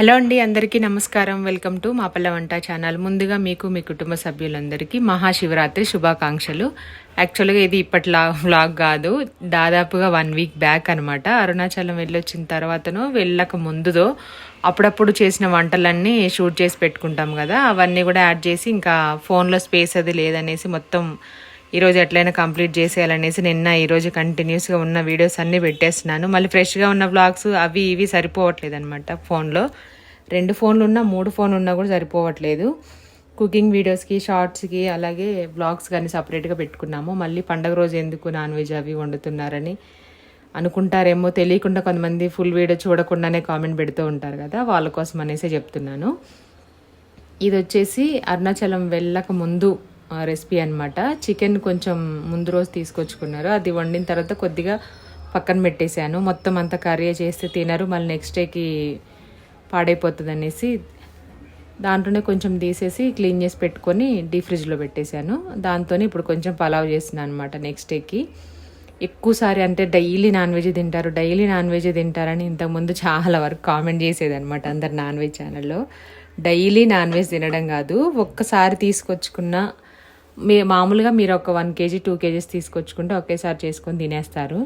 Hello అండి అందరికీ నమస్కారం. వెల్కమ్ టు మాపల్ల వంట ఛానల్. ముందుగా మీకు మీ కుటుంబ సభ్యులందరికీ మహాశివరాత్రి శుభాకాంక్షలు. యాక్చువల్గా ఇది ఇప్పట్లా వ్లాగ్ కాదు. దాదాపుగా వన్ వీక్ బ్యాక్ అనమాట అరుణాచలం వెళ్ళొచ్చిన తర్వాతనో వెళ్ళక ముందుదో అప్పుడప్పుడు చేసిన వంటలన్నీ షూట్ చేసి పెట్టుకుంటాం కదా. అవన్నీ కూడా యాడ్ చేసి ఇంకా ఫోన్లో స్పేస్ అది లేదనేసి మొత్తం ఈరోజు ఎట్లయినా కంప్లీట్ చేసేయాలనేసి నిన్న ఈరోజు కంటిన్యూస్గా ఉన్న వీడియోస్ అన్నీ పెట్టేస్తున్నాను. మళ్ళీ ఫ్రెష్గా ఉన్న బ్లాగ్స్ అవి ఇవి సరిపోవట్లేదు అనమాట ఫోన్లో రెండు ఫోన్లు ఉన్నా మూడు ఫోన్లు ఉన్నా కూడా సరిపోవట్లేదు. కుకింగ్ వీడియోస్కి షార్ట్స్కి అలాగే బ్లాగ్స్ కానీ సపరేట్గా పెట్టుకున్నాము. మళ్ళీ పండగ రోజు ఎందుకు నాన్ వెజ్ అవి వండుతున్నారని అనుకుంటారేమో తెలియకుండా కొంతమంది ఫుల్ వీడియో చూడకుండానే కామెంట్ పెడుతూ ఉంటారు కదా వాళ్ళ కోసం అనేసి చెప్తున్నాను. ఇది వచ్చేసి అరుణాచలం వెళ్ళక ముందు రెసిపీ అనమాట చికెన్ కొంచెం ముందు రోజు తీసుకొచ్చుకున్నారు. అది వండిన తర్వాత కొద్దిగా పక్కన పెట్టేశాను. మొత్తం అంతా కర్రీ చేస్తే తినరు మళ్ళీ నెక్స్ట్ డేకి పాడైపోతుంది అనేసి దాంట్లోనే కొంచెం తీసేసి క్లీన్ చేసి పెట్టుకొని డీ ఫ్రిడ్జ్లో పెట్టేశాను. దాంతో ఇప్పుడు కొంచెం పలావ్ చేస్తున్నాను అనమాట నెక్స్ట్ డేకి ఎక్కువసారి అంటే డైలీ నాన్ వెజ్ తింటారు డైలీ నాన్ వెజ్ తింటారని ఇంతకుముందు చాలా వరకు కామెంట్ చేసేది అనమాట అందరు నాన్ వెజ్ ఛానల్లో. డైలీ నాన్ వెజ్ తినడం కాదు ఒక్కసారి తీసుకొచ్చుకున్న మీ మామూలుగా మీరు ఒక వన్ కేజీ టూ కేజీస్ తీసుకొచ్చుకుంటే ఒకేసారి చేసుకొని తినేస్తారు.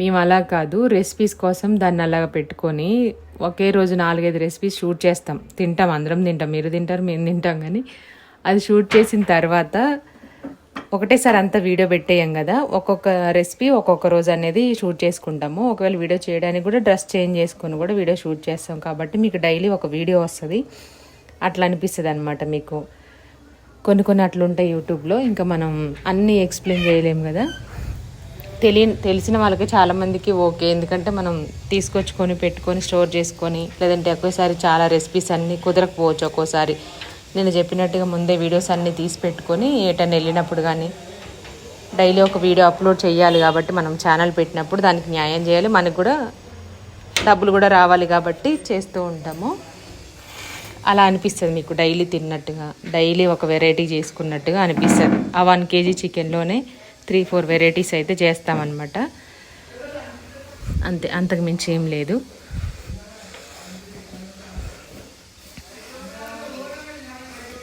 మేము అలా కాదు. రెసిపీస్ కోసం దాన్ని అలా పెట్టుకొని ఒకే రోజు నాలుగైదు రెసిపీస్ షూట్ చేస్తాం. తింటాం అందరం తింటాం. మీరు తింటారు మేము తింటాం కానీ అది షూట్ చేసిన తర్వాత ఒకటేసారి అంతా వీడియో పెట్టేయం కదా. ఒక్కొక్క రెసిపీ ఒక్కొక్క రోజు అనేది షూట్ చేసుకుంటాము. ఒకవేళ వీడియో చేయడానికి కూడా డ్రెస్ చేంజ్ చేసుకొని కూడా వీడియో షూట్ చేస్తాం కాబట్టి మీకు డైలీ ఒక వీడియో వస్తుంది. అట్లా అనిపిస్తుంది అనమాట మీకు. కొన్ని కొన్ని అట్లుంటాయి యూట్యూబ్లో. ఇంకా మనం అన్నీ ఎక్స్ప్లెయిన్ చేయలేము కదా. తెలియ తెలిసిన వాళ్ళకి చాలామందికి ఓకే. ఎందుకంటే మనం తీసుకొచ్చుకొని పెట్టుకొని స్టోర్ చేసుకొని లేదంటే ఒకేసారి చాలా రెసిపీస్ అన్నీ కుదరకపోవచ్చు. ఒక్కోసారి నేను చెప్పినట్టుగా ముందే వీడియోస్ అన్నీ తీసి పెట్టుకొని ఏటన్నా వెళ్ళినప్పుడు కానీ డైలీ ఒక వీడియో అప్లోడ్ చేయాలి కాబట్టి మనం ఛానల్ పెట్టినప్పుడు దానికి న్యాయం చేయాలి. మనకు కూడా డబ్బులు కూడా రావాలి కాబట్టి చేస్తూ ఉంటాము. అలా అనిపిస్తుంది మీకు డైలీ తిన్నట్టుగా డైలీ ఒక వెరైటీ చేసుకున్నట్టుగా అనిపిస్తుంది. ఆ వన్ కేజీ చికెన్లోనే త్రీ ఫోర్ వెరైటీస్ అయితే చేస్తామన్నమాట. అంతే అంతకు మించి ఏం లేదు.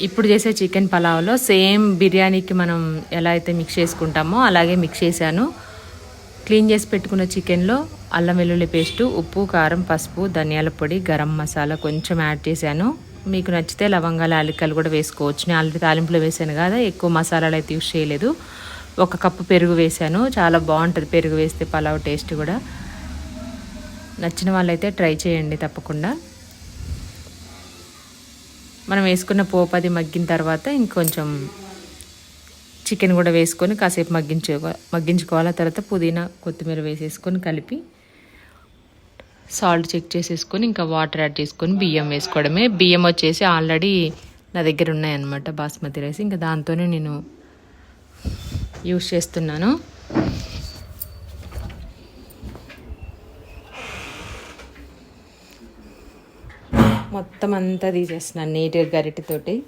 ఇప్పుడు చేసే చికెన్ పలావ్లో సేమ్ బిర్యానీకి మనం ఎలా అయితే మిక్స్ చేసుకుంటామో అలాగే మిక్స్ చేశాను. క్లీన్ చేసి పెట్టుకున్న చికెన్లో అల్లం వెల్లుల్లి పేస్టు ఉప్పు కారం పసుపు ధనియాల పొడి గరం మసాలా కొంచెం యాడ్ చేశాను. మీకు నచ్చితే లవంగాలు యాలక్కలు కూడా వేసుకోవచ్చు. నేను ఆల్రెడీ తాలింపులో వేసాను కదా ఎక్కువ మసాలాలు అయితే యూస్ చేయలేదు. ఒక కప్పు పెరుగు వేసాను. చాలా బాగుంటుంది పెరుగు వేస్తే పలావ్ టేస్ట్ కూడా. నచ్చిన వాళ్ళైతే ట్రై చేయండి తప్పకుండా. మనం వేసుకున్న పోపు అది మగ్గిన తర్వాత ఇంకొంచెం చికెన్ కూడా వేసుకొని కాసేపు మగ్గించు మగ్గించుకోవాలి. తర్వాత పుదీనా కొత్తిమీర వేసేసుకొని కలిపి సాల్ట్ చెక్ చేసేసుకొని ఇంకా వాటర్ యాడ్ చేసుకొని బియ్యం వేసుకోవడమే. బియ్యం వచ్చేసి ఆల్రెడీ నా దగ్గర ఉన్నాయన్నమాట బాస్మతి రైస్. ఇంకా దాంతోనే నేను యూస్ చేస్తున్నాను. మొత్తం అంతా తీసేస్తున్నాను నీట్గా గరిటెతోటి.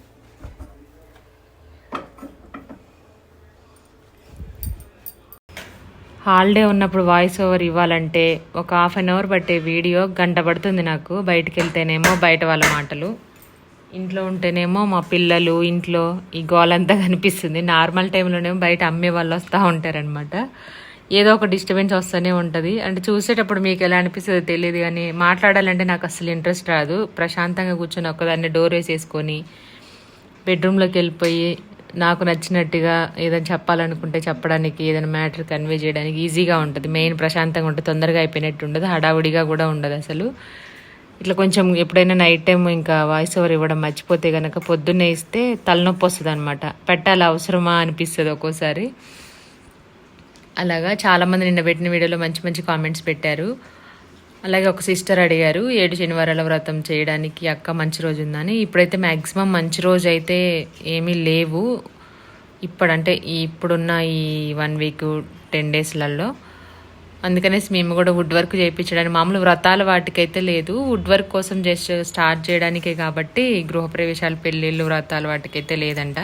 హాలిడే ఉన్నప్పుడు వాయిస్ ఓవర్ ఇవ్వాలంటే ఒక హాఫ్ అన్ అవర్ పట్టే వీడియో గంట పడుతుంది నాకు. బయటకు వెళ్తేనేమో బయట వాళ్ళ మాటలు. ఇంట్లో ఉంటేనేమో మా పిల్లలు ఇంట్లో ఈ గోలంతా కనిపిస్తుంది. నార్మల్ టైంలోనేమో బయట అమ్మే వాళ్ళు వస్తూ ఉంటారనమాట ఏదో ఒక డిస్టర్బెన్స్ వస్తూనే ఉంటుంది. అంటే చూసేటప్పుడు మీకు ఎలా అనిపిస్తుందో తెలియదు కానీ మాట్లాడాలంటే నాకు అసలు ఇంట్రెస్ట్ రాదు. ప్రశాంతంగా కూర్చొని ఒక్కదాన్ని డోర్ వేసేసుకొని బెడ్రూమ్లోకి వెళ్ళిపోయి నాకు నచ్చినట్టుగా ఏదైనా చెప్పాలనుకుంటే చెప్పడానికి ఏదైనా మ్యాటర్ కన్వే చేయడానికి ఈజీగా ఉంటుంది. మెయిన్ ప్రశాంతంగా ఉంటుంది తొందరగా అయిపోయినట్టు ఉండదు హడావుడిగా కూడా ఉండదు అసలు. ఇట్లా కొంచెం ఎప్పుడైనా నైట్ టైం ఇంకా వాయిస్ ఓవర్ ఇవ్వడం మర్చిపోతే కనుక పొద్దున్నే ఇస్తే తలనొప్పి వస్తుంది అనమాట పెట్టాలి అవసరమా అనిపిస్తుంది ఒక్కోసారి. అలాగా చాలామంది నిన్న పెట్టిన వీడియోలో మంచి మంచి కామెంట్స్ పెట్టారు. అలాగే ఒక సిస్టర్ అడిగారు ఏడు శనివారాల వ్రతం చేయడానికి అక్క మంచి రోజు ఉందని. ఇప్పుడైతే మ్యాక్సిమం మంచి రోజు అయితే ఏమీ లేవు. ఇప్పుడంటే ఇప్పుడున్న ఈ వన్ వీక్ టెన్ డేస్లలో. అందుకనేసి మేము కూడా వుడ్ వర్క్ చేయించడానికి మామూలు వ్రతాల వాటికైతే లేదు. వుడ్ వర్క్ కోసం జస్ట్ స్టార్ట్ చేయడానికే కాబట్టి గృహప్రవేశాలు పెళ్ళిళ్ళు వ్రతాలు వాటికైతే లేదంట.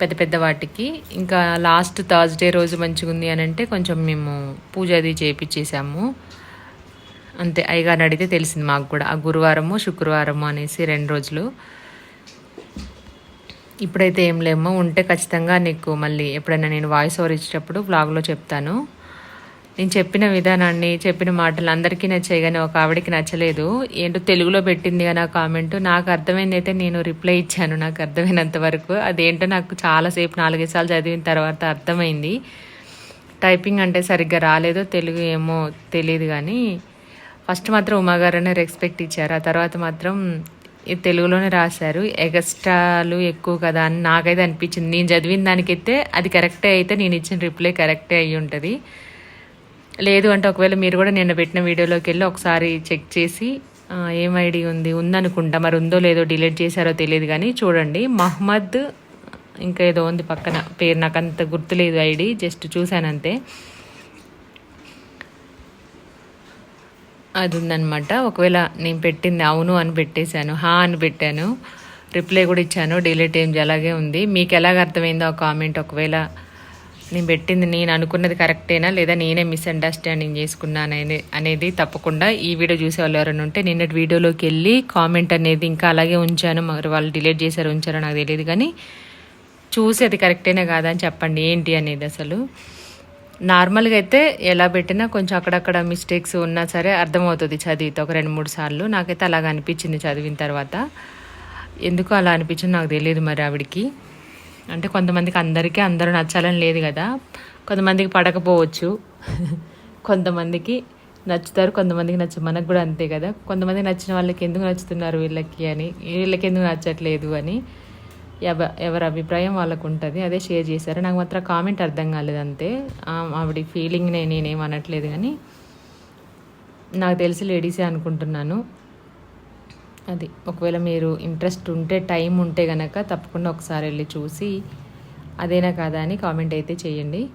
పెద్ద పెద్ద వాటికి. ఇంకా లాస్ట్ థర్స్డే రోజు మంచిగా ఉంది అని అంటే కొంచెం మేము పూజ అది చేయించేసాము అంతే అయ్యగారిని అడిగితే తెలిసింది మాకు కూడా. ఆ గురువారము శుక్రవారము అనేసి రెండు రోజులు. ఇప్పుడైతే ఏం లేమో ఉంటే ఖచ్చితంగా నీకు మళ్ళీ ఎప్పుడైనా నేను వాయిస్ ఓవర్ ఇచ్చేటప్పుడు బ్లాగ్లో చెప్తాను. నేను చెప్పిన విధానాన్ని చెప్పిన మాటలు అందరికీ నచ్చాయి కానీ ఒక ఆవిడకి నచ్చలేదు. ఏంటో తెలుగులో పెట్టింది కానీ ఆ కామెంట్. నాకు అర్థమైందైతే నేను రిప్లై ఇచ్చాను నాకు అర్థమైనంత వరకు. అదేంటో నాకు చాలాసేపు నాలుగైదు సార్లు చదివిన తర్వాత అర్థమైంది. టైపింగ్ అంటే సరిగ్గా రాలేదో తెలుగు ఏమో తెలియదు కానీ ఫస్ట్ మాత్రం ఉమాగారనే రెస్పెక్ట్ ఇచ్చారు. ఆ తర్వాత మాత్రం తెలుగులోనే రాశారు. ఎగస్ట్రాలు ఎక్కువ కదా అని నాకైతే అనిపించింది. నేను చదివిన దానికైతే అది కరెక్టే అయితే నేను ఇచ్చిన రిప్లై కరెక్టే అయ్యి ఉంటుంది. లేదు అంటే ఒకవేళ మీరు కూడా నిన్న పెట్టిన వీడియోలోకి వెళ్ళి ఒకసారి చెక్ చేసి ఏం ఐడి ఉంది? ఉందనుకుంటా. మరి ఉందో లేదో డిలీట్ చేశారో తెలియదు కానీ చూడండి. మహమ్మద్ ఇంకా ఏదో ఉంది పక్కన. పేరు నాకు అంత గుర్తులేదు ఐడి. జస్ట్ చూశానంతే అది ఉందనమాట ఒకవేళ నేను పెట్టింది అవును అని పెట్టేశాను హా అని పెట్టాను రిప్లై కూడా ఇచ్చాను డిలీట్ ఏం అలాగే ఉంది. మీకు ఎలాగ అర్థమైందో ఆ కామెంట్ ఒకవేళ నేను పెట్టింది నేను అనుకున్నది కరెక్టేనా లేదా నేనే మిస్అండర్స్టాండింగ్ చేసుకున్నాను అనేది తప్పకుండా ఈ వీడియో చూసే వాళ్ళు ఎవరైనా ఉంటే నిన్నటి వీడియోలోకి వెళ్ళి కామెంట్ అనేది ఇంకా అలాగే ఉంచాను. మరి వాళ్ళు డిలీట్ చేశారు ఉంచారో నాకు తెలియదు కానీ చూసి అది కరెక్టేనా కాదా అని చెప్పండి ఏంటి అనేది అసలు. నార్మల్గా అయితే ఎలా పెట్టినా కొంచెం అక్కడక్కడ మిస్టేక్స్ ఉన్నా సరే అర్థమవుతుంది చదివితే ఒక రెండు మూడు సార్లు. నాకైతే అలాగ అనిపించింది చదివిన తర్వాత. ఎందుకు అలా అనిపించింది నాకు తెలియదు మరి ఆవిడకి. అంటే కొంతమందికి అందరికీ అందరూ నచ్చాలని లేదు కదా. కొంతమందికి పడకపోవచ్చు. కొంతమందికి నచ్చుతారు కొంతమందికి నచ్చ మనకు కూడా అంతే కదా. కొంతమందికి నచ్చిన వాళ్ళకి ఎందుకు నచ్చుతున్నారు వీళ్ళకి అని వీళ్ళకి ఎందుకు నచ్చట్లేదు అని. ఎవ ఎవరి అభిప్రాయం వాళ్ళకు ఉంటుంది అదే షేర్ చేశారు. నాకు మాత్రం కామెంట్ అర్థం కాలేదు అంతే. ఆవిడ ఫీలింగ్ నేనేం అనట్లేదు కానీ నాకు తెలిసి లేడీసే అనుకుంటున్నాను. అది ఒకవేళ మీరు ఇంట్రెస్ట్ ఉంటే టైం ఉంటే గనక తప్పకుండా ఒకసారి వెళ్ళి చూసి అదేనా కాదా అని కామెంట్ అయితే చేయండి.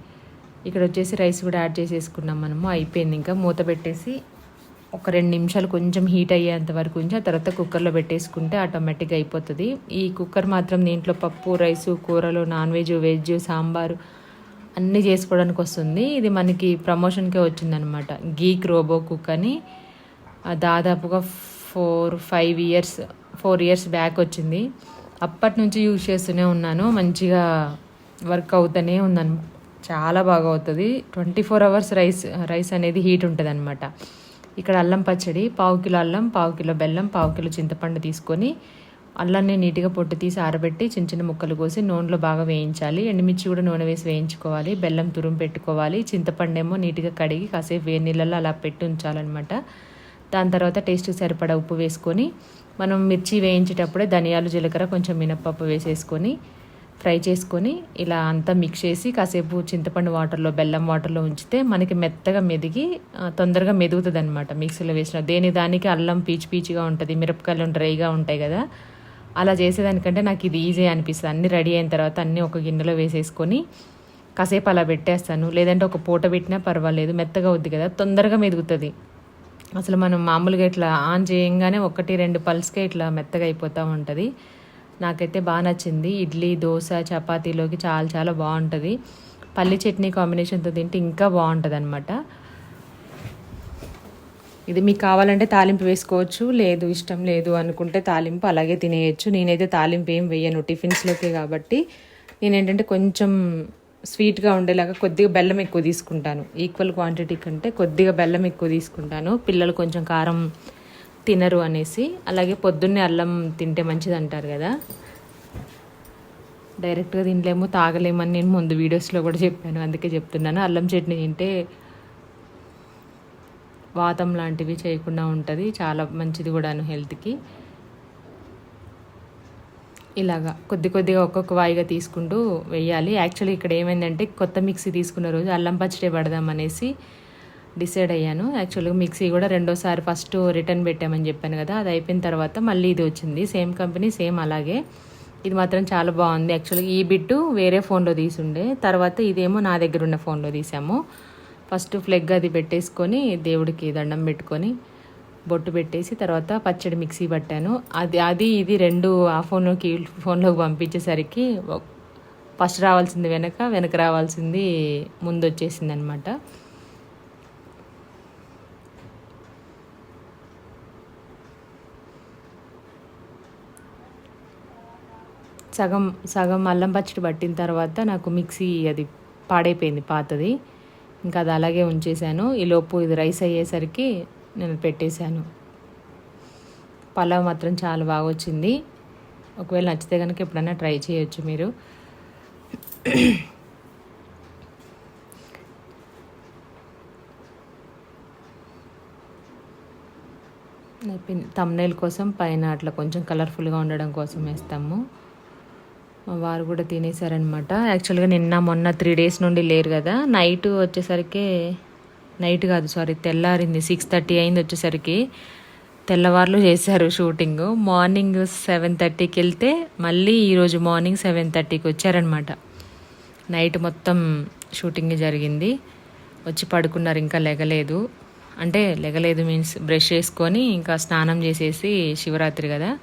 ఇక్కడ వచ్చేసి రైస్ కూడా యాడ్ చేసేసుకున్నాం మనము అయిపోయింది ఇంకా. మూత పెట్టేసి ఒక రెండు నిమిషాలు కొంచెం హీట్ అయ్యేంత వరకు ఉంచి ఆ తర్వాత కుక్కర్లో పెట్టేసుకుంటే ఆటోమేటిక్గా అయిపోతుంది. ఈ కుక్కర్ మాత్రం దీంట్లో పప్పు రైసు కూరలు నాన్ వెజ్ వెజ్ సాంబారు అన్నీ చేసుకోవడానికి వస్తుంది. ఇది మనకి ప్రమోషన్కే వచ్చిందనమాట. గీక్ రోబో కుక్ అని. దాదాపుగా four five years four years back వచ్చింది. అప్పటి నుంచి యూజ్ చేస్తూనే ఉన్నాను. మంచిగా వర్క్ అవుతూనే ఉందను చాలా బాగా అవుతుంది. Twenty four hours rice rice అనేది హీట్ ఉంటుంది అనమాట ఇక్కడ అల్లం పచ్చడి పావు కిలో అల్లం పావు కిలో బెల్లం పావు కిలో చింతపండు తీసుకొని అల్లాన్ని నీట్గా పొట్టు తీసి ఆరబెట్టి చిన్న చిన్న ముక్కలు కోసి నూనెలో బాగా వేయించాలి. ఎండుమిర్చి కూడా నూనె వేసి వేయించుకోవాలి. బెల్లం తురుము పెట్టుకోవాలి. చింతపండు ఏమో నీట్గా కడిగి కాసేపు వేడి నీళ్ళలో అలా పెట్టి ఉంచాలన్నమాట. దాని తర్వాత టేస్ట్కి సరిపడా ఉప్పు వేసుకొని మనం మిర్చి వేయించేటప్పుడే ధనియాలు జీలకర్ర కొంచెం మినప్పప్పు వేసేసుకొని ఫ్రై చేసుకొని ఇలా అంతా మిక్స్ చేసి కాసేపు చింతపండు వాటర్లో బెల్లం వాటర్లో ఉంచితే మనకి మెత్తగా మెదిగి తొందరగా మెదుగుతుంది అనమాట మిక్సీలో వేసిన దేని దానికి అల్లం పీచు పీచుగా ఉంటుంది మిరపకాయలు డ్రైగా ఉంటాయి కదా. అలా చేసేదానికంటే నాకు ఇది ఈజీ అనిపిస్తుంది. అన్నీ రెడీ అయిన తర్వాత అన్నీ ఒక గిన్నెలో వేసేసుకొని కాసేపు అలా పెట్టేస్తాను. లేదంటే ఒక పూట పెట్టినా పర్వాలేదు మెత్తగా అవుద్ది కదా తొందరగా మెదుగుతుంది. అసలు మనం మామూలుగా ఇట్లా ఆన్ చేయంగానే ఒకటి రెండు పల్స్కే ఇట్లా మెత్తగా అయిపోతూ ఉంటుంది. నాకైతే బాగా నచ్చింది. ఇడ్లీ దోశ చపాతీలోకి చాలా చాలా బాగుంటుంది. పల్లి చట్నీ కాంబినేషన్తో తింటే ఇంకా బాగుంటుంది అనమాట ఇది మీకు కావాలంటే తాలింపు వేసుకోవచ్చు. లేదు ఇష్టం లేదు అనుకుంటే తాలింపు అలాగే తినేయచ్చు. నేనైతే తాలింపు ఏం వేయను టిఫిన్స్లోకి కాబట్టి. నేను ఏంటంటే కొంచెం స్వీట్గా ఉండేలాగా కొద్దిగా బెల్లం ఎక్కువ తీసుకుంటాను. ఈక్వల్ క్వాంటిటీ కంటే కొద్దిగా బెల్లం ఎక్కువ తీసుకుంటాను. పిల్లలు కొంచెం కారం తినరు అనేసి అలాగే పొద్దున్నే అల్లం తింటే మంచిది అంటారు కదా. డైరెక్ట్గా తినలేము తాగలేమని నేను ముందు వీడియోస్లో కూడా చెప్పాను అందుకే చెప్తున్నాను. అల్లం చట్నీ తింటే వాతం లాంటివి చేయకుండా ఉంటుంది చాలా మంచిది కూడాను హెల్త్కి. ఇలాగా కొద్ది కొద్దిగా ఒక్కొక్క వాయిగా తీసుకుంటూ వెయ్యాలి. యాక్చువల్లీ ఇక్కడ ఏమైందంటే కొత్త మిక్సీ తీసుకున్న రోజు అల్లం పచ్చడి పడదాం అనేసి డిసైడ్ అయ్యాను. యాక్చువల్గా మిక్సీ కూడా రెండోసారి ఫస్ట్ రిటర్న్ పెట్టామని చెప్పాను కదా అది అయిపోయిన తర్వాత మళ్ళీ ఇది వచ్చింది. సేమ్ కంపెనీ సేమ్ అలాగే. ఇది మాత్రం చాలా బాగుంది. యాక్చువల్గా ఈ బిట్టు వేరే ఫోన్లో తీసుండే. తర్వాత ఇదేమో నా దగ్గర ఉన్న ఫోన్లో తీసాము. ఫస్ట్ ఫ్లెగ్ అది పెట్టేసుకొని దేవుడికి దండం పెట్టుకొని బొట్టు పెట్టేసి తర్వాత పచ్చడి మిక్సీ పట్టాను. అది అది ఇది రెండు ఆ ఫోన్లోకి ఫోన్లోకి పంపించేసరికి ఫస్ట్ రావాల్సింది వెనక వెనక రావాల్సింది ముందు వచ్చేసింది అనమాట సగం సగం అల్లం పచ్చడి పట్టిన తర్వాత నాకు మిక్సీ అది పాడైపోయింది పాతది. ఇంకా అది అలాగే ఉంచేసాను ఈలోపు ఇది రైస్ అయ్యేసరికి నేను పెట్టేశాను. పలావ్ మాత్రం చాలా బాగా వచ్చింది. ఒకవేళ నచ్చితే కనుక ఎప్పుడైనా ట్రై చేయొచ్చు మీరు. తమ్నైల్ కోసం పైన అట్లా కొంచెం కలర్ఫుల్గా ఉండడం కోసం వేస్తాము. వారు కూడా తినేసారనమాట యాక్చువల్గా నిన్న మొన్న త్రీ డేస్ నుండి లేరు కదా. నైట్ వచ్చేసరికి నైట్ కాదు సారీ తెల్లారింది. సిక్స్ థర్టీ అయింది వచ్చేసరికి. తెల్లవారులు చేశారు షూటింగ్ మార్నింగ్ సెవెన్ థర్టీకి వెళ్తే మళ్ళీ ఈరోజు మార్నింగ్ సెవెన్ థర్టీకి వచ్చారనమాట నైట్ మొత్తం షూటింగ్ జరిగింది. వచ్చి పడుకున్నారు ఇంకా లెగలేదు. అంటే లెగలేదు మీన్స్ బ్రష్ చేసుకొని ఇంకా స్నానం చేసేసి శివరాత్రి కదా.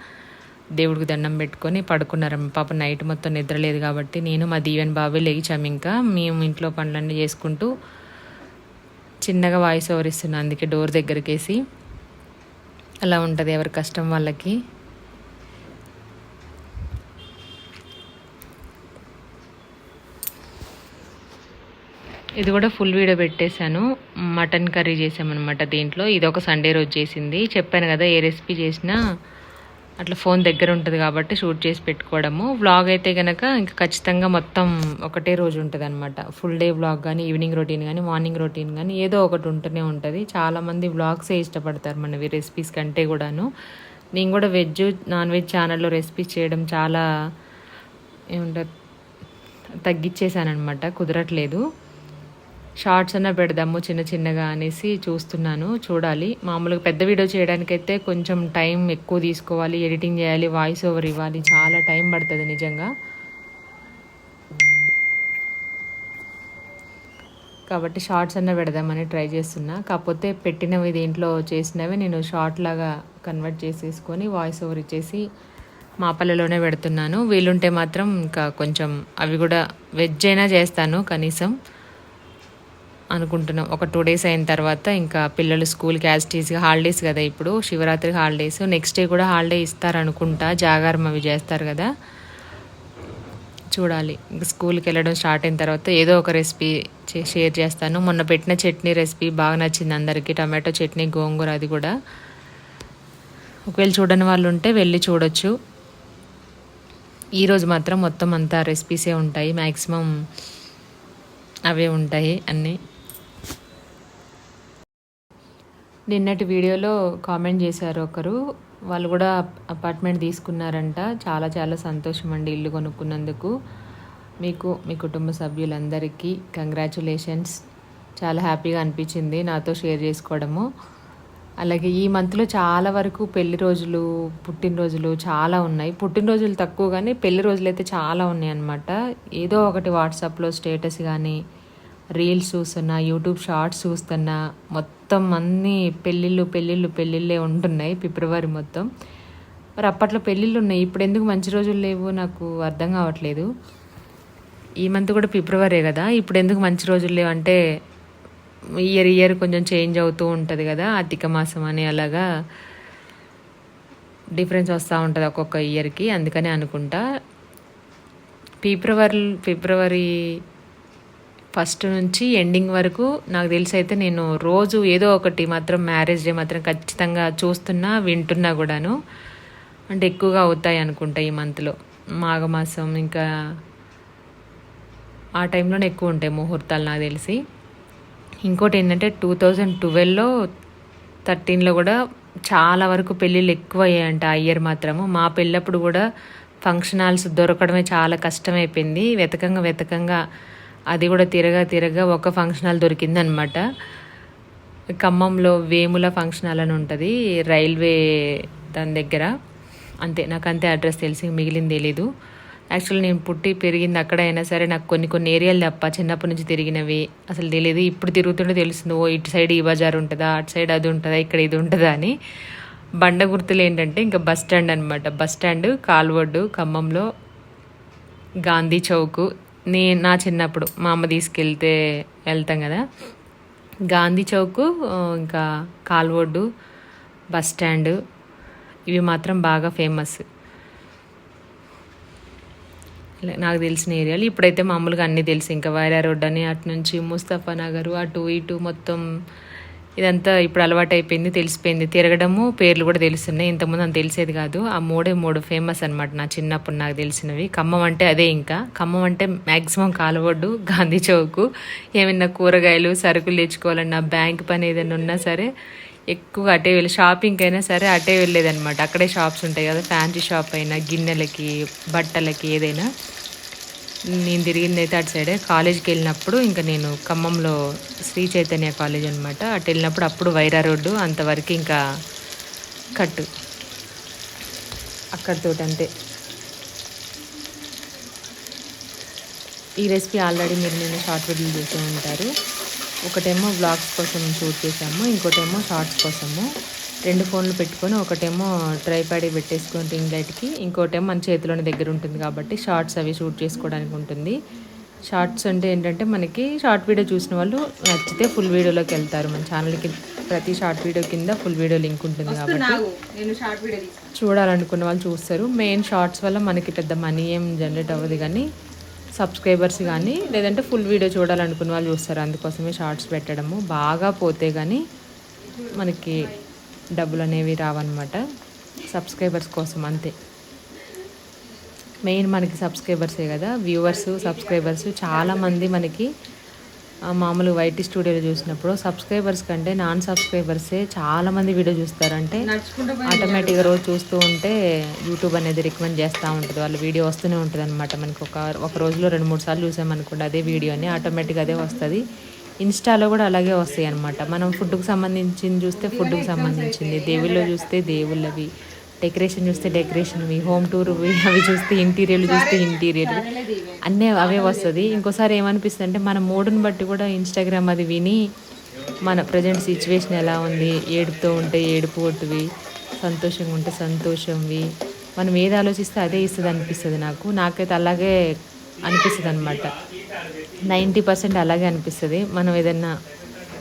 దేవుడికి దండం పెట్టుకొని పడుకున్నారు. పాప నైట్ మొత్తం నిద్రలేదు కాబట్టి నేను మా దీవెన్ బాబు లేచాము ఇంకా. మేము ఇంట్లో పనులన్నీ చేసుకుంటూ చిన్నగా వాయిస్ ఓవర్ ఇస్తున్నాను. అందుకే డోర్ దగ్గరికేసి. అలా ఉంటుంది ఎవరి కష్టం వాళ్ళకి. ఇది కూడా ఫుల్ వీడియో పెట్టేశాను. మటన్ కర్రీ చేసామన్నమాట దీంట్లో. ఇది ఒక సండే రోజు చేసింది. చెప్పాను కదా ఏ రెసిపీ చేసినా అట్లా ఫోన్ దగ్గర ఉంటుంది కాబట్టి షూట్ చేసి పెట్టుకోవడము. వ్లాగ్ అయితే కనుక ఇంకా ఖచ్చితంగా మొత్తం ఒకటే రోజు ఉంటుంది అనమాట ఫుల్ డే వ్లాగ్ కానీ ఈవినింగ్ రొటీన్ కానీ మార్నింగ్ రొటీన్ కానీ ఏదో ఒకటి ఉంటూనే ఉంటుంది. చాలామంది వ్లాగ్సే ఇష్టపడతారు మనవి రెసిపీస్ కంటే కూడాను. నేను కూడా వెజ్ నాన్ వెజ్ ఛానల్లో రెసిపీస్ చేయడం చాలా ఏముంటుంది అనమాట కుదరట్లేదు. షార్ట్స్ అన్న పెడదాము చిన్న చిన్నగా అనేసి చూస్తున్నాను చూడాలి. మామూలుగా పెద్ద వీడియో చేయడానికైతే కొంచెం టైం ఎక్కువ తీసుకోవాలి ఎడిటింగ్ చేయాలి వాయిస్ ఓవర్ ఇవ్వాలి. చాలా టైం పడుతుంది నిజంగా. కాబట్టి షార్ట్స్ అన్న పెడదామని ట్రై చేస్తున్నా. కాకపోతే పెట్టినవి దీంట్లో చేసినవి నేను షార్ట్ లాగా కన్వర్ట్ చేసేసుకొని వాయిస్ ఓవర్ ఇచ్చేసి మా పల్లెలోనే పెడుతున్నాను. వీలుంటే మాత్రం ఇంకా కొంచెం అవి కూడా వెజ్ అయినా చేస్తాను కనీసం. అనుకుంటున్నాం. ఒక టూ డేస్ అయిన తర్వాత ఇంకా పిల్లలు స్కూల్కి యాజ్ టీజ్గా హాలిడేస్ కదా ఇప్పుడు. శివరాత్రి హాలిడేస్ నెక్స్ట్ డే కూడా హాలిడే ఇస్తారనుకుంటా. జాగారం అవి చేస్తారు కదా. చూడాలి. ఇంకా స్కూల్కి వెళ్ళడం స్టార్ట్ అయిన తర్వాత ఏదో ఒక రెసిపీ షేర్ చేస్తాను. మొన్న పెట్టిన చట్నీ రెసిపీ బాగా నచ్చింది అందరికీ. టమాటో చట్నీ గోంగూర అది కూడా. ఒకవేళ చూడని వాళ్ళు ఉంటే వెళ్ళి చూడొచ్చు. ఈరోజు మాత్రం మొత్తం అంతా రెసిపీసే ఉంటాయి. మ్యాక్సిమం అవే ఉంటాయి అన్నీ. నిన్నటి వీడియోలో కామెంట్ చేశారు ఒకరు. వాళ్ళు కూడా అపార్ట్మెంట్ తీసుకున్నారంట. చాలా చాలా సంతోషం అండి ఇల్లు కొనుక్కున్నందుకు. మీకు మీ కుటుంబ సభ్యులందరికీ కంగ్రాచులేషన్స్. చాలా హ్యాపీగా అనిపించింది నాతో షేర్ చేసుకోవడము. అలాగే ఈ మంత్లో చాలా వరకు పెళ్ళి రోజులు పుట్టినరోజులు చాలా ఉన్నాయి. పుట్టినరోజులు తక్కువ కానీ పెళ్ళి రోజులు అయితే చాలా ఉన్నాయి అన్నమాట ఏదో ఒకటి వాట్సాప్లో స్టేటస్ కానీ రీల్స్ చూస్తున్నా యూట్యూబ్ షార్ట్స్ చూస్తున్నా మొత్తం అన్ని పెళ్ళిళ్ళు పెళ్ళిళ్ళు పెళ్ళిళ్ళే ఉంటున్నాయి ఫిబ్రవరి మొత్తం. మరి అప్పట్లో పెళ్ళిళ్ళు ఉన్నాయి. ఇప్పుడు ఎందుకు మంచి రోజులు లేవు? నాకు అర్థం కావట్లేదు. ఈ మంత్ కూడా ఫిబ్రవరే కదా. ఇప్పుడు ఎందుకు మంచి రోజులు లేవు? అంటే ఇయర్ ఇయర్ కొంచెం చేంజ్ అవుతూ ఉంటుంది కదా అధిక మాసం అని అలాగా డిఫరెన్స్ వస్తూ ఉంటుంది ఒక్కొక్క ఇయర్కి అందుకనే అనుకుంటా. ఫిబ్రవరి ఫిబ్రవరి ఫస్ట్ నుంచి ఎండింగ్ వరకు నాకు తెలిసి అయితే నేను రోజు ఏదో ఒకటి మాత్రం మ్యారేజ్ డే మాత్రం ఖచ్చితంగా చూస్తున్నా వింటున్నా కూడాను. అంటే ఎక్కువగా అవుతాయి అనుకుంటా ఈ మంత్లో మాఘమాసం ఇంకా ఆ టైంలోనే ఎక్కువ ఉంటాయి ముహూర్తాలు నాకు తెలిసి. ఇంకోటి ఏంటంటే టూ థౌజండ్ ట్వెల్వ్లో థర్టీన్లో కూడా చాలా వరకు పెళ్ళిళ్ళు ఎక్కువ అయ్యాయంట ఆ ఇయర్ మాత్రము. మా పెళ్ళప్పుడు కూడా ఫంక్షన్ హాల్స్ దొరకడమే చాలా కష్టమైపోయింది. వెతకంగా వెతకంగా అది కూడా తిరగా తిరగా ఒక ఫంక్షన్ హాల్ దొరికిందనమాట. ఖమ్మంలో వేముల ఫంక్షన్ హాల్ అని ఉంటుంది రైల్వే దాని దగ్గర. అంతే నాకు అంతే అడ్రస్ తెలిసి మిగిలింది తెలీదు యాక్చువల్లీ నేను పుట్టి పెరిగింది అక్కడ అయినా సరే నాకు కొన్ని కొన్ని ఏరియాలు తప్ప చిన్నప్పటి నుంచి తిరిగినవి అసలు తెలియదు. ఇప్పుడు తిరుగుతుంటే తెలుస్తుంది ఓ ఇటు సైడ్ ఈ బజార్ ఉంటుందా అటు సైడ్ అది ఉంటుందా ఇక్కడ ఇది ఉంటుందా అని. బండ గుర్తులు ఏంటంటే ఇంకా బస్ స్టాండ్ అనమాట బస్ స్టాండ్ కాల్వడ్డు ఖమ్మంలో గాంధీ చౌక్ నే నా చిన్నప్పుడు మా అమ్మ తీసుకెళ్తే వెళ్తాం కదా. గాంధీ చౌక్ ఇంకా కాల్వోడ్డు బస్ స్టాండ్ ఇవి మాత్రం బాగా ఫేమస్. నాకు తెలిసిన ఏరియాలు. ఇప్పుడైతే మామూలుగా అన్నీ తెలుసు. ఇంకా వైరా రోడ్ అని అటు నుంచి ముస్తఫా నగరు అటు ఇటు మొత్తం ఇదంతా ఇప్పుడు అలవాటు అయిపోయింది తెలిసిపోయింది. తిరగడము పేర్లు కూడా తెలుస్తున్నాయి ఇంతకుముందు అంత తెలిసేది కాదు. ఆ మూడే మూడు ఫేమస్ అనమాట నా చిన్నప్పుడు నాకు తెలిసినవి. ఖమ్మం అంటే అదే ఇంకా. ఖమ్మం అంటే మ్యాక్సిమం కాలువడ్డు గాంధీ చౌక్. ఏమైనా కూరగాయలు సరుకులు తెచ్చుకోవాలన్నా బ్యాంక్ పని ఏదైనా ఉన్నా సరే ఎక్కువ అటే వెళ్ళి షాపింగ్కి అయినా సరే అటే వెళ్ళేదన్నమాట. అక్కడే షాప్స్ ఉంటాయి కదా ఫ్యాన్సీ షాప్ అయినా గిన్నెలకి బట్టలకి ఏదైనా. నేను తిరిగింది అయితే అటు సైడే. కాలేజ్కి వెళ్ళినప్పుడు ఇంకా నేను ఖమ్మంలో శ్రీ చైతన్య కాలేజ్ అనమాట అటు వెళ్ళినప్పుడు అప్పుడు వైరా రోడ్డు అంతవరకు ఇంకా కట్టు. అక్కడితో అంతే. ఈ రెసిపీ ఆల్రెడీ మీరు నేను షార్ట్ వీడియో చూసే ఉంటారు. ఒకటేమో బ్లాగ్స్ కోసం షూట్ చేసాము ఇంకోటేమో షార్ట్స్ కోసము. రెండు ఫోన్లు పెట్టుకొని ఒకటేమో ట్రైపాడి పెట్టేసుకొని రింగ్ లైట్కి ఇంకోటేమో మన చేతిలోని దగ్గర ఉంటుంది కాబట్టి షార్ట్స్ అవి షూట్ చేసుకోవడానికి ఉంటుంది. షార్ట్స్ అంటే ఏంటంటే మనకి షార్ట్ వీడియో చూసిన వాళ్ళు నచ్చితే ఫుల్ వీడియోలోకి వెళ్తారు. మన ఛానల్కి ప్రతి షార్ట్ వీడియో కింద ఫుల్ వీడియో లింక్ ఉంటుంది కాబట్టి నేను షార్ట్ వీడియో తీసుకున్నాను చూడాలనుకున్న వాళ్ళు చూస్తారు. మెయిన్ షార్ట్స్ వల్ల మనకి పెద్ద మనీ ఏం జనరేట్ అవ్వదు కానీ సబ్స్క్రైబర్స్ కానీ లేదంటే ఫుల్ వీడియో చూడాలనుకున్న వాళ్ళు చూస్తారు. అందుకోసమే షార్ట్స్ పెట్టడము బాగా పోతే కానీ మనకి డబ్బులు అనేవి రావన్నమాట. సబ్స్క్రైబర్స్ కోసం అంతే. మెయిన్ మనకి సబ్స్క్రైబర్సే కదా. వ్యూవర్స్ సబ్స్క్రైబర్స్ చాలామంది మనకి మామూలు వైటీ స్టూడియోలో చూసినప్పుడు సబ్స్క్రైబర్స్ కంటే నాన్ సబ్స్క్రైబర్సే చాలామంది వీడియో చూస్తారంటే ఆటోమేటిక్గా రోజు చూస్తూ ఉంటే యూట్యూబ్ అనేది రికమెండ్ చేస్తూ ఉంటుంది. వాళ్ళ వీడియో వస్తూనే ఉంటుంది అనమాట మనకు ఒక ఒక రోజులో రెండు మూడు సార్లు చూసామనుకోండి అదే వీడియోని ఆటోమేటిక్గా అదే వస్తుంది. ఇన్స్టాలో కూడా అలాగే వస్తాయి అనమాట మనం ఫుడ్కి సంబంధించింది చూస్తే ఫుడ్కి సంబంధించింది. దేవుళ్ళు చూస్తే దేవుళ్ళవి. డెకరేషన్ చూస్తే డెకరేషన్వి. హోమ్ టూర్ అవి చూస్తే ఇంటీరియర్లు చూస్తే ఇంటీరియర్ అన్నీ అవే వస్తుంది. ఇంకోసారి ఏమనిపిస్తుంది అంటే మన మూడుని బట్టి కూడా ఇన్స్టాగ్రామ్ అది విని మన ప్రజెంట్ సిచ్యువేషన్ ఎలా ఉంది? ఏడుపుతో ఉంటే ఏడుపు కొట్టువి సంతోషంగా ఉంటే సంతోషంవి. మనం ఏది ఆలోచిస్తే అదే ఇస్తుంది అనిపిస్తుంది నాకు. నాకైతే అలాగే అనిపిస్తుంది అనమాట నైంటీ పర్సెంట్ అలాగే అనిపిస్తుంది. మనం ఏదన్నా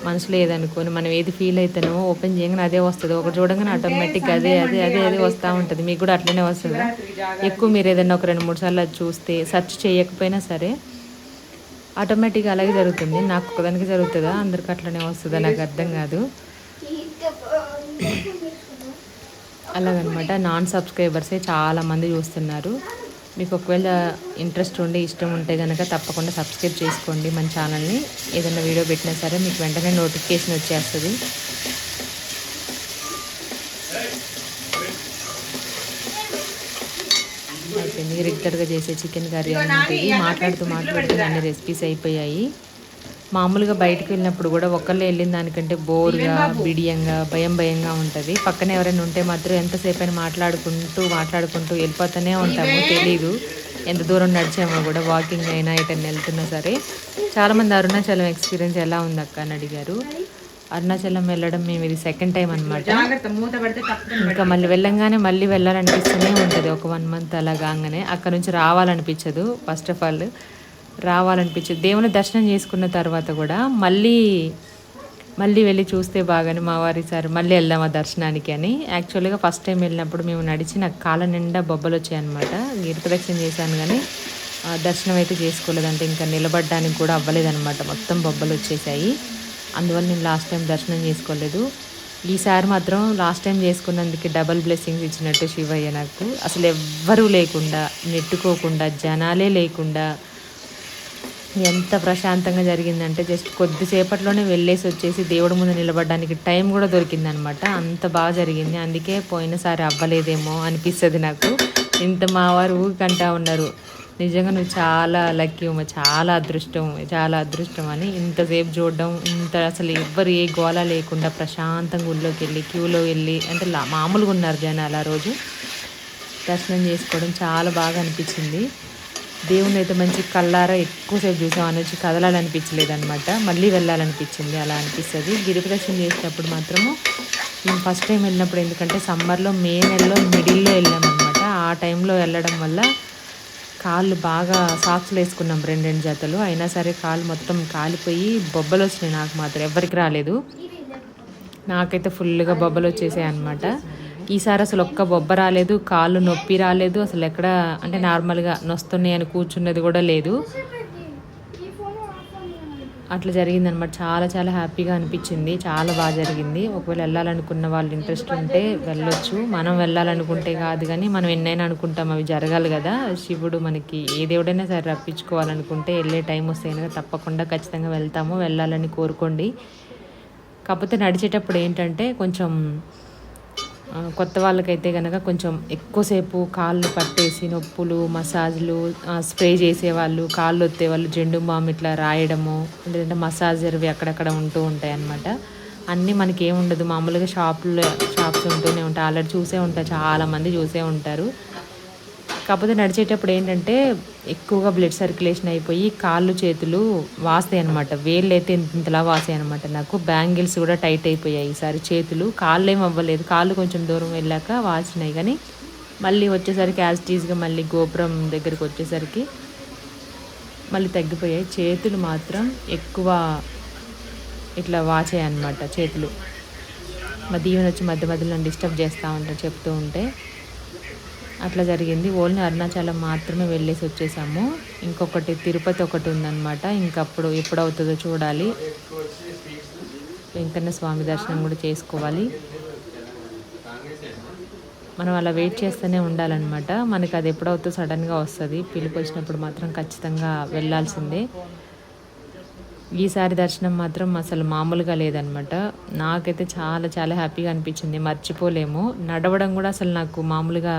మనసులో ఏదనుకొని మనం ఏది ఫీల్ అవుతానో ఓపెన్ చేయగానే అదే వస్తుంది. ఒకటి చూడగానే ఆటోమేటిక్గా అదే అదే అదే అదే వస్తూ ఉంటుంది. మీకు కూడా అట్లనే వస్తుంది? ఎక్కువ మీరు ఏదైనా ఒక రెండు మూడు సార్లు అది చూస్తే సెర్చ్ చేయకపోయినా సరే ఆటోమేటిక్గా అలాగే జరుగుతుంది. నాకు ఒకదానికి జరుగుతుందా? అందరికి అట్లనే వస్తుందా? నాకు అర్థం కాదు. అలాగనమాట. నాన్ సబ్స్క్రైబర్సే చాలా మంది చూస్తున్నారు. మీకు ఒకవేళ ఇంట్రెస్ట్ ఉండి ఇష్టం ఉంటే కనుక తప్పకుండా సబ్స్క్రైబ్ చేసుకోండి మన ఛానల్ని ఏదైనా వీడియో పెట్టినా సరే మీకు వెంటనే నోటిఫికేషన్ వచ్చేస్తుంది. అయిపోయింది రెగ్యులర్గా చేసే చికెన్ కర్రీ అనేది మాట్లాడుతూ మాట్లాడుతూ అన్ని రెసిపీస్ అయిపోయాయి. మామూలుగా బయటకు వెళ్ళినప్పుడు కూడా ఒకళ్ళే వెళ్ళిన దానికంటే బోర్గా బిడియంగా భయం భయంగా ఉంటుంది. పక్కన ఎవరైనా ఉంటే మాత్రం ఎంతసేపు అయినా మాట్లాడుకుంటూ మాట్లాడుకుంటూ వెళ్ళిపోతూనే ఉంటాము. తెలీదు. ఎంత దూరం నడిచామో కూడా వాకింగ్ అయినా ఎటన్నా వెళ్తున్నా సరే. చాలామంది అరుణాచలం ఎక్స్పీరియన్స్ ఎలా ఉంది అక్క అని అడిగారు. అరుణాచలం వెళ్ళడం మేము ఇది సెకండ్ టైం అనమాట ఇంకా మళ్ళీ వెళ్ళంగానే మళ్ళీ వెళ్ళాలనిపిస్తూనే ఉంటుంది. ఒక వన్ మంత్ అలా కాగానే. అక్కడ నుంచి రావాలనిపించదు ఫస్ట్ ఆఫ్ ఆల్ రావాలనిపించింది. దేవుని దర్శనం చేసుకున్న తర్వాత కూడా మళ్ళీ మళ్ళీ వెళ్ళి చూస్తే బాగానే మా వారి సార్ మళ్ళీ వెళ్దాం ఆ దర్శనానికి అని. యాక్చువల్గా ఫస్ట్ టైం వెళ్ళినప్పుడు మేము నడిచి నాకు కాళ్ళ నిండా బొబ్బలు వచ్చాయన్నమాట. గిరిప్రదక్షిణ చేశాను కానీ దర్శనం అయితే చేసుకోలేదంటే ఇంకా నిలబడడానికి కూడా అవ్వలేదన్నమాట. మొత్తం బొబ్బలు వచ్చేసాయి. అందువల్ల నేను లాస్ట్ టైం దర్శనం చేసుకోలేదు. ఈసారి మాత్రం లాస్ట్ టైం చేసుకున్నందుకు డబల్ బ్లెస్సింగ్స్ ఇచ్చినట్టు శివయ్య నాకు. అసలు ఎవ్వరూ లేకుండా నెట్టుకోకుండా జనాలే లేకుండా ఎంత ప్రశాంతంగా జరిగిందంటే జస్ట్ కొద్దిసేపట్లోనే వెళ్ళేసి వచ్చేసి దేవుడి ముందు నిలబడడానికి టైం కూడా దొరికిందనమాట. అంత బాగా జరిగింది. అందుకే పోయినసారి అవ్వలేదేమో అనిపిస్తుంది నాకు. ఇంత మా వారు ఊరికంటా ఉన్నారు. నిజంగా నువ్వు చాలా లక్కీ ఉమ్మ చాలా అదృష్టం చాలా అదృష్టం అని ఇంతసేపు చూడడం ఇంత అసలు ఎవ్వరు ఏ గోళ లేకుండా ప్రశాంతంగా ఊళ్ళోకి వెళ్ళి క్యూలో వెళ్ళి అంటే మామూలుగా ఉన్నారు జనాలు ఆ రోజు. దర్శనం చేసుకోవడం చాలా బాగా అనిపించింది. దేవుని అయితే మంచి కళ్ళారా ఎక్కువసేపు చూసాం అని వచ్చి కదలాలనిపించలేదు అనమాట మళ్ళీ వెళ్ళాలనిపించింది అలా అనిపిస్తుంది. గిరి ప్రదక్షిణ చేసినప్పుడు మాత్రము మేము ఫస్ట్ టైం వెళ్ళినప్పుడు ఎందుకంటే సమ్మర్లో మే నెలలో మిడిల్లో వెళ్ళామన్నమాట. ఆ టైంలో వెళ్ళడం వల్ల కాళ్ళు బాగా సాక్స్లు వేసుకున్నాం రెండు రెండు జతలు. అయినా సరే కాళ్ళు మొత్తం కాలిపోయి బొబ్బలు వచ్చినాయి నాకు మాత్రం. ఎవరికి రాలేదు. నాకైతే ఫుల్గా బొబ్బలు వచ్చేసాయి అనమాట ఈసారి అసలు ఒక్క బొబ్బ రాలేదు కాళ్ళు నొప్పి రాలేదు అసలు ఎక్కడ అంటే నార్మల్గా నొస్తున్నాయి అని కూర్చున్నది కూడా లేదు. అట్లా జరిగిందనమాట. చాలా చాలా హ్యాపీగా అనిపించింది. చాలా బాగా జరిగింది. ఒకవేళ వెళ్ళాలనుకున్న వాళ్ళు ఇంట్రెస్ట్ ఉంటే వెళ్ళొచ్చు. మనం వెళ్ళాలనుకుంటే కాదు కానీ మనం ఎన్నైనా అనుకుంటాం అవి జరగాలి కదా. శివుడు మనకి ఏ దేవుడైనా సరే రప్పించుకోవాలనుకుంటే వెళ్ళే టైం వస్తే కనుక తప్పకుండా ఖచ్చితంగా వెళ్తాము. వెళ్ళాలని కోరుకోండి. కాకపోతే నడిచేటప్పుడు ఏంటంటే కొంచెం కొత్త వాళ్ళకైతే కనుక కొంచెం ఎక్కువసేపు కాళ్ళు పట్టేసి నొప్పులు మసాజ్లు స్ప్రే చేసేవాళ్ళు కాళ్ళు ఒత్తేవాళ్ళు జెండు బామ్ ఇట్లా రాయడము లేదంటే మసాజర్వి అక్కడక్కడ ఉంటూ ఉంటాయి అన్నమాట. అన్నీ మనకి ఏముండదు మామూలుగా షాపులో షాప్స్ ఉంటూనే ఉంటాయి. ఆల్రెడీ చూసే ఉంటారు చాలామంది చూసే ఉంటారు. కాకపోతే నడిచేటప్పుడు ఏంటంటే ఎక్కువగా బ్లడ్ సర్క్యులేషన్ అయిపోయి కాళ్ళు చేతులు వాస్తాయి అనమాట వేళ్ళు అయితే ఇంతలా వాసాయి అనమాట నాకు. బ్యాంగిల్స్ కూడా టైట్ అయిపోయాయి ఈసారి. చేతులు కాళ్ళు ఏం అవ్వలేదు. కాళ్ళు కొంచెం దూరం వెళ్ళాక వాసినాయి కానీ మళ్ళీ వచ్చేసరికి యాజిటీస్గా మళ్ళీ గోపురం దగ్గరికి వచ్చేసరికి మళ్ళీ తగ్గిపోయాయి. చేతులు మాత్రం ఎక్కువ ఇట్లా వాచాయి అనమాట చేతులు. మా దీవెన వచ్చి మధ్య మధ్యలో డిస్టర్బ్ చేస్తూ ఉంటాను చెప్తూ ఉంటే. అట్లా జరిగింది. ఓన్లీ అరుణాచలం మాత్రమే వెళ్ళేసి వచ్చేసాము. ఇంకొకటి తిరుపతి ఒకటి ఉందన్నమాట. ఇంకప్పుడు ఎప్పుడు అవుతుందో చూడాలి. వెంకన్న స్వామి దర్శనం కూడా చేసుకోవాలి. మనం అలా వెయిట్ చేస్తూనే ఉండాలన్నమాట. మనకి అది ఎప్పుడవుతో సడన్గా వస్తుంది. పిలుపు వచ్చినప్పుడు మాత్రం ఖచ్చితంగా వెళ్ళాల్సిందే. ఈసారి దర్శనం మాత్రం అసలు మామూలుగా లేదనమాట నాకైతే చాలా చాలా హ్యాపీగా అనిపించింది. మర్చిపోలేము. నడవడం కూడా అసలు నాకు మామూలుగా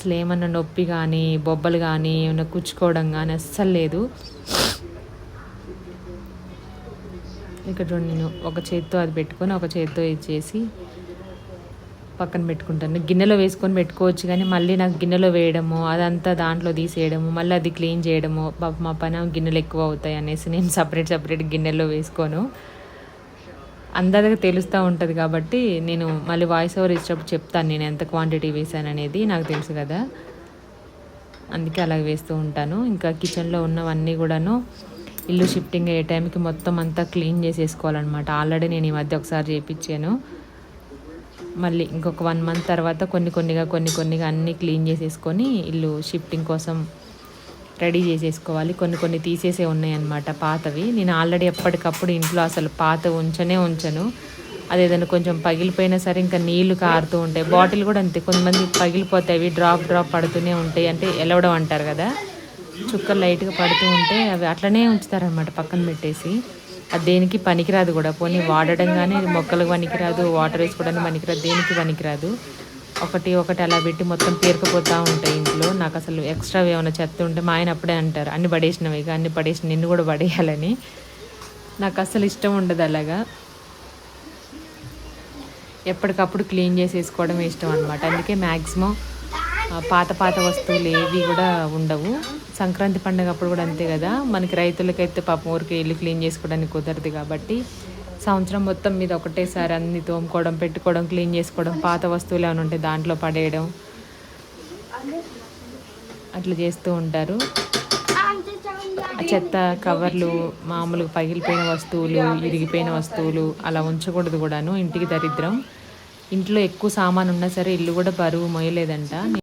అసలు ఏమన్నా నొప్పి కానీ బొబ్బలు కానీ ఏమైనా కుచ్చుకోవడం కానీ అస్సలు లేదు. ఇక్కడ నేను ఒక చేత్తో అది పెట్టుకొని ఒక చేత్తో ఇచ్చేసి పక్కన పెట్టుకుంటాను. గిన్నెలో వేసుకొని పెట్టుకోవచ్చు కానీ మళ్ళీ నాకు గిన్నెలో వేయడము అదంతా దాంట్లో తీసేయడము మళ్ళీ అది క్లీన్ చేయడము పాప మా పని గిన్నెలు ఎక్కువ అవుతాయి అనేసి నేను సపరేట్ సపరేట్ గిన్నెలో వేసుకోను. అందరికి తెలుస్తూ ఉంటుంది కాబట్టి నేను మళ్ళీ వాయిస్ ఓవర్ ఇచ్చినప్పుడు చెప్తాను నేను ఎంత క్వాంటిటీ వేసాను అనేది నాకు తెలుసు కదా. అందుకే అలాగ వేస్తూ ఉంటాను. ఇంకా కిచెన్లో ఉన్నవన్నీ కూడాను ఇల్లు షిఫ్టింగ్ అయ్యే టైంకి మొత్తం అంతా క్లీన్ చేసేసుకోవాలన్నమాట. ఆల్రెడీ నేను ఈ మధ్య ఒకసారి చేయించాను మళ్ళీ ఇంకొక వన్ మంత్ తర్వాత కొన్ని కొన్నిగా కొన్ని కొన్నిగా అన్నీ క్లీన్ చేసేసుకొని ఇల్లు షిఫ్టింగ్ కోసం రెడీ చేసేసుకోవాలి. కొన్ని కొన్ని తీసేసే ఉన్నాయన్నమాట పాతవి. నేను ఆల్రెడీ ఎప్పటికప్పుడు ఇంట్లో అసలు పాత ఉంచనే ఉంచను. అది ఏదైనా కొంచెం పగిలిపోయినా సరే ఇంకా నీళ్ళు కారుతూ ఉంటాయి. బాటిల్ కూడా అంతే. కొంతమంది పగిలిపోతాయి. అవి డ్రాప్ డ్రాప్ పడుతూనే ఉంటాయి. అంటే ఎలవడం అంటారు కదా. చుక్కలు లైట్గా పడుతూ ఉంటే అవి అట్లనే ఉంచుతారనమాట పక్కన పెట్టేసి. అది దేనికి పనికిరాదు కూడా. పోనీ వాడడం కానీ మొక్కలకు పనికిరాదు. వాటర్ వేసుకోవడానికి పనికిరాదు. దేనికి పనికిరాదు. ఒకటి ఒకటి అలా పెట్టి మొత్తం పేరుకుపోతూ ఉంటాయి. నాకు అసలు ఎక్స్ట్రా ఏమైనా చెత్త ఉంటే మా ఆయన అప్పుడే అంటారు అన్ని పడేసినవి ఇక అన్ని పడేసిన నిన్ను కూడా పడేయాలని. నాకు అసలు ఇష్టం ఉండదు అలాగా. ఎప్పటికప్పుడు క్లీన్ చేసేసుకోవడం ఇష్టం అనమాట అందుకే మ్యాక్సిమం పాత పాత వస్తువులు ఏవి కూడా ఉండవు. సంక్రాంతి పండుగ అప్పుడు కూడా అంతే కదా. మనకి రైతులకైతే పాపం ఊరికి ఇల్లు క్లీన్ చేసుకోవడానికి కుదరదు కాబట్టి సంవత్సరం మొత్తం మీద ఒకటేసారి అన్ని తోముకోవడం పెట్టుకోవడం క్లీన్ చేసుకోవడం పాత వస్తువులు ఏమైనా ఉంటే దాంట్లో పడేయడం. అట్లా చేస్తూ ఉంటారు. ఆ చెత్త కవర్లు మామూలుగా పగిలిపోయిన వస్తువులు ఇరిగిపోయిన వస్తువులు అలా ఉంచకూడదు కూడాను. ఇంటికి దరిద్రం. ఇంట్లో ఎక్కువ సామాన్ ఉన్నా సరే ఇల్లు కూడా బరువు మోయలేదంట.